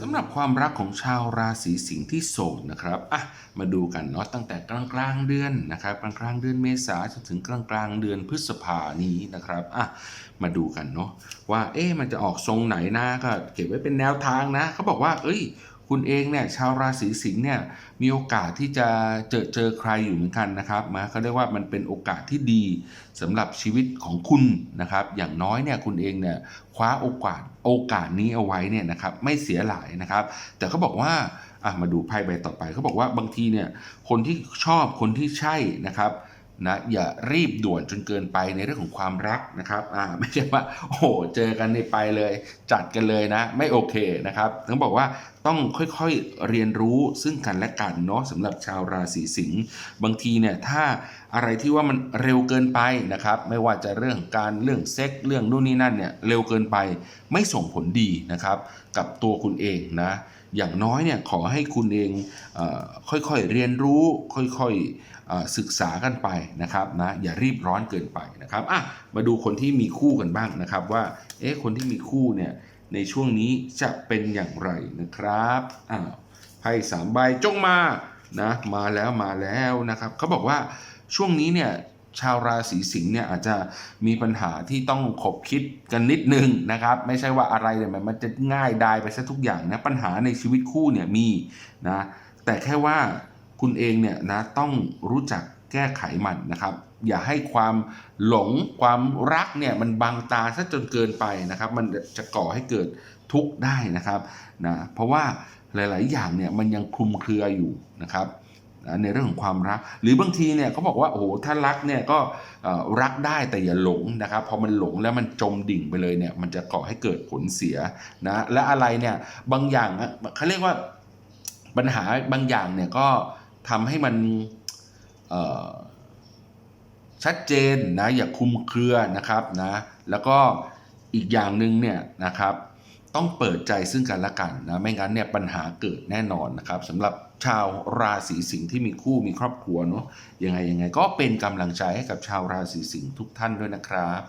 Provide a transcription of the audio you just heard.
สำหรับความรักของชาวราศีสิงห์ที่โสดนะครับอะมาดูกันเนาะตั้งแต่กลางกลางๆเดือนนะครับกลางกลางๆเดือนเมษาจนถึงกลางกลางๆเดือนพฤษภานี้นะครับอะมาดูกันเนาะว่าเอ๊ะมันจะออกทรงไหนนะก็เก็บไว้เป็นแนวทางนะเขาบอกว่า เอ้ย คุณเองเนี่ยชาวราศีสิงห์เนี่ยมีโอกาสที่จะเจอเจอใครอยู่เหมือนกันนะครับมาเขาเรียกว่ามันเป็นโอกาสที่ดีสำหรับชีวิตของคุณนะครับ อย่างน้อยเนี่ยคุณเองเนี่ยคว้าโอกาสโอกาสนี้เอาไว้เนี่ยนะครับไม่เสียหลายนะครับ แต่เขาบอกว่าอะมาดูไพ่ใบต่อไปเขาบอกว่าบางทีเนี่ยคนที่ชอบคนที่ใช่นะครับนะอย่ารีบด่วนจนเกินไปในเรื่องของความรักนะครับอ่าไม่ใช่ว่าโอ้โหเจอกันในไปเลย จัดกันเลยนะ ไม่โอเคนะครับต้องบอกว่า ต้องค่อยๆเรียนรู้ซึ่งกันและกันเนาะสำหรับชาวราศีสิงห์บางทีเนี่ยถ้าอะไรที่ว่ามันเร็วเกินไปนะครับ ไม่ว่าจะเรื่องการเรื่องเซ็กเรื่องนู่นนี่นั่นเนี่ยเร็วเกินไปไม่ส่งผลดีนะครับ กับตัวคุณเองนะอย่างน้อยเนี่ยขอให้คุณเองอค่อยๆเรียนรู้ค่อยๆศึกษากันไปนะครับนะอย่ารีบร้อนเกินไปนะครับอะมาดูคนที่มีคู่กันบ้างนะครับว่าเอ๊ะคนที่มีคู่เนี่ย ในช่วงนี้จะเป็นอย่างไรนะครับอ้าวไพ่สามใบจงมานะมาแล้วมาแล้วนะครับเขาบอกว่าช่วงนี้เนี่ยชาวราศีสิงห์เนี่ยอาจจะมีปัญหาที่ต้องขบคิดกันนิดนึงนะครับ ไม่ใช่ว่าอะไรเนี่ยมันจะง่ายดายไปซะทุกอย่างนะปัญหาในชีวิตคู่เนี่ยมีนะแต่แค่ว่าคุณเองเนี่ยนะต้องรู้จัก แก้ไขมันนะครับ อย่าให้ความหลงความรักเนี่ยมันบังตาซะจนเกินไปนะครับ มันจะก่อให้เกิดทุกข์ได้นะครับนะเพราะว่าหลาย ๆ อย่างเนี่ยมันยังคลุมเครืออยู่นะครับในเรื่องของความรัก หรือบางทีเนี่ยเขาบอกว่าโอ้โหถ้ารักเนี่ยก็รักได้แต่อย่าหลงนะครับพอมันหลงแล้วมันจมดิ่งไปเลยเนี่ยมันจะก่อให้เกิดผลเสียนะและอะไรเนี่ยบางอย่างเขาเรียกว่าปัญหาบางอย่างเนี่ยก็ทำให้มัน ชัดเจนนะอย่าคุมเครือนะครับนะแล้วก็อีกอย่างหนึ่งเนี่ยนะครับต้องเปิดใจซึ่งกันและกันนะไม่งั้นเนี่ยปัญหาเกิดแน่นอนนะครับสำหรับชาวราศีสิงห์ที่มีคู่มีครอบครัวเนาะยังไงยังไงก็เป็นกำลังใจให้กับชาวราศีสิงห์ทุกท่านด้วยนะครับ